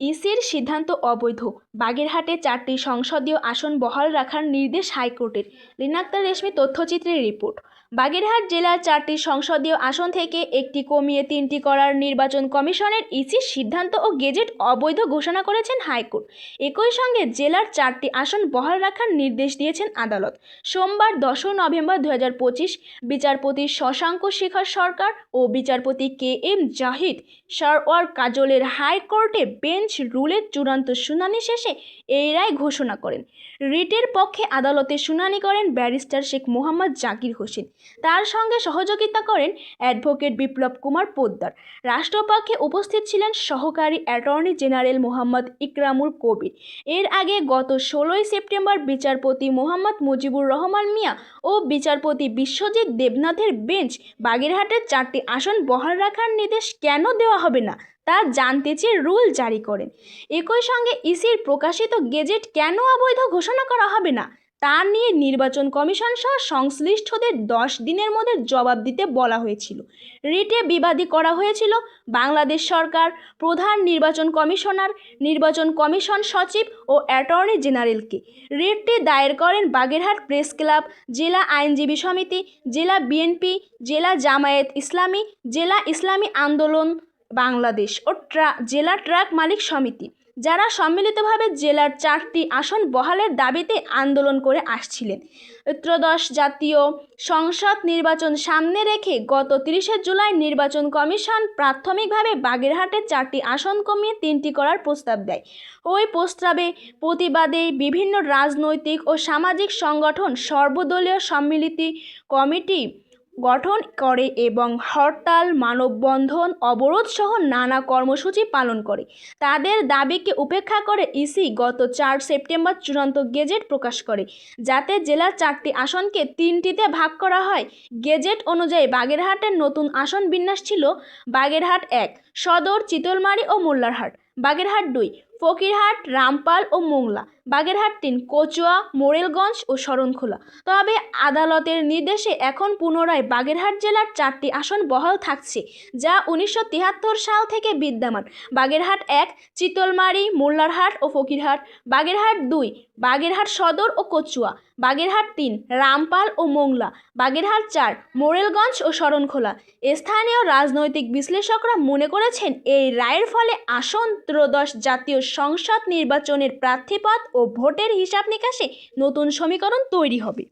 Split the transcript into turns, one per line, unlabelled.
ইসির সিদ্ধান্ত অবৈধ। বাগেরহাটে চারটি সংসদীয় আসন বহাল রাখার নির্দেশ হাইকোর্টের। রিনাক্তার রেশমি তথ্যচিত্রের রিপোর্ট। বাগেরহাট জেলার চারটি সংসদীয় আসন থেকে একটি কমিয়ে তিনটি করার নির্বাচন কমিশনের ইসির সিদ্ধান্ত ও গেজেট অবৈধ ঘোষণা করেছেন হাইকোর্ট। একই সঙ্গে জেলার চারটি আসন বহাল রাখার নির্দেশ দিয়েছেন আদালত। সোমবার দশই নভেম্বর দু হাজার পঁচিশ বিচারপতি শশাঙ্ক শেখর সরকার ও বিচারপতি কে এম জাহিদ সরওয়ার কাজলের হাইকোর্টে বেঞ্চ রুলের চূড়ান্ত শুনানি শেষে এই রায় ঘোষণা করেন। রিটের পক্ষে আদালতে শুনানি করেন ব্যারিস্টার শেখ মোহাম্মদ জাকির হোসেন। তার সঙ্গে সহযোগিতা করেন অ্যাডভোকেট বিপ্লব কুমার পোদ্দার। রাষ্ট্রপক্ষে উপস্থিত ছিলেন সহকারী অ্যাটর্নি জেনারেল মোহাম্মদ ইকরামুল কবির। এর আগে গত ষোলোই সেপ্টেম্বর বিচারপতি মোহাম্মদ মুজিবুর রহমান মিয়া ও বিচারপতি বিশ্বজিৎ দেবনাথের বেঞ্চ বাগেরহাটের চারটি আসন বহাল রাখার নির্দেশ কেন দেওয়া হবে না? তা জানতে চেয়ে রুল জারি করেন। একই সঙ্গে ইসির প্রকাশিত গেজেট কেন অবৈধ ঘোষণা করা হবে না, তা নিয়ে নির্বাচন কমিশন সহ সংশ্লিষ্টদের দশ দিনের মধ্যে জবাব দিতে বলা হয়েছিল। রিটে বিবাদী করা হয়েছিল বাংলাদেশ সরকার, প্রধান নির্বাচন কমিশনার, নির্বাচন কমিশন সচিব ও অ্যাটর্নি জেনারেলকে। রিটটি দায়ের করেন বাগেরহাট প্রেস ক্লাব, জেলা আইনজীবী সমিতি, জেলা বিএনপি, জেলা জামায়াত ইসলামী, জেলা ইসলামী আন্দোলন বাংলাদেশ ও ট্রা, জেলা ট্রাক মালিক সমিতি, যারা সম্মিলিতভাবে জেলার চারটি আসন বহালের দাবিতে আন্দোলন করে আসছিলেন। ত্রয়োদশ জাতীয় সংসদ নির্বাচন সামনে রেখে গত তিরিশে জুলাই নির্বাচন কমিশন প্রাথমিকভাবে বাগেরহাটের চারটি আসন কমিয়ে তিনটি করার প্রস্তাব দেয়। ওই প্রস্তাবে প্রতিবাদে বিভিন্ন রাজনৈতিক ও সামাজিক সংগঠন, সর্বদলীয় সম্মিলিত কমিটি গঠন করে এবং হরতাল, মানববন্ধন অবরোধ সহ নানা কর্মসূচি পালন করে। তাদের দাবিকে উপেক্ষা করে ইসি গত চার সেপ্টেম্বর চূড়ান্ত গেজেট প্রকাশ করে, যাতে জেলার চারটি আসনকে তিনটিতে ভাগ করা হয়। গেজেট অনুযায়ী বাগেরহাটের নতুন আসন বিন্যাস ছিল বাগেরহাট এক, সদর, চিতলমারি ও মোল্লারহাট। বাগেরহাট দুই, ফকিরহাট, রামপাল ও মোংলা। বাগেরহাট তিন, কচুয়া, মোরেলগঞ্জ ও শরণখোলা। তবে আদালতের নির্দেশে এখন পুনরায় বাগেরহাট জেলার চারটি আসন বহাল থাকছে, যা উনিশশো তিয়াত্তর সাল থেকে বিদ্যমান। বাগেরহাট এক, চিতলমারি, মোল্লারহাট ও ফকিরহাট। বাগেরহাট দুই, বাগেরহাট সদর ও কচুয়া। বাগেরহাট তিন, রামপাল ও মোংলা। বাগেরহাট চার, মোরেলগঞ্জ ও শরণখোলা। স্থানীয় রাজনৈতিক বিশ্লেষকরা মনে করেছেন, এই রায়ের ফলে আসন ত্রয়োদশ জাতীয় সংসদ নির্বাচনের প্রার্থীপদ ও ভোটের হিসাব নিকাশে নতুন সমীকরণ তৈরি হবে।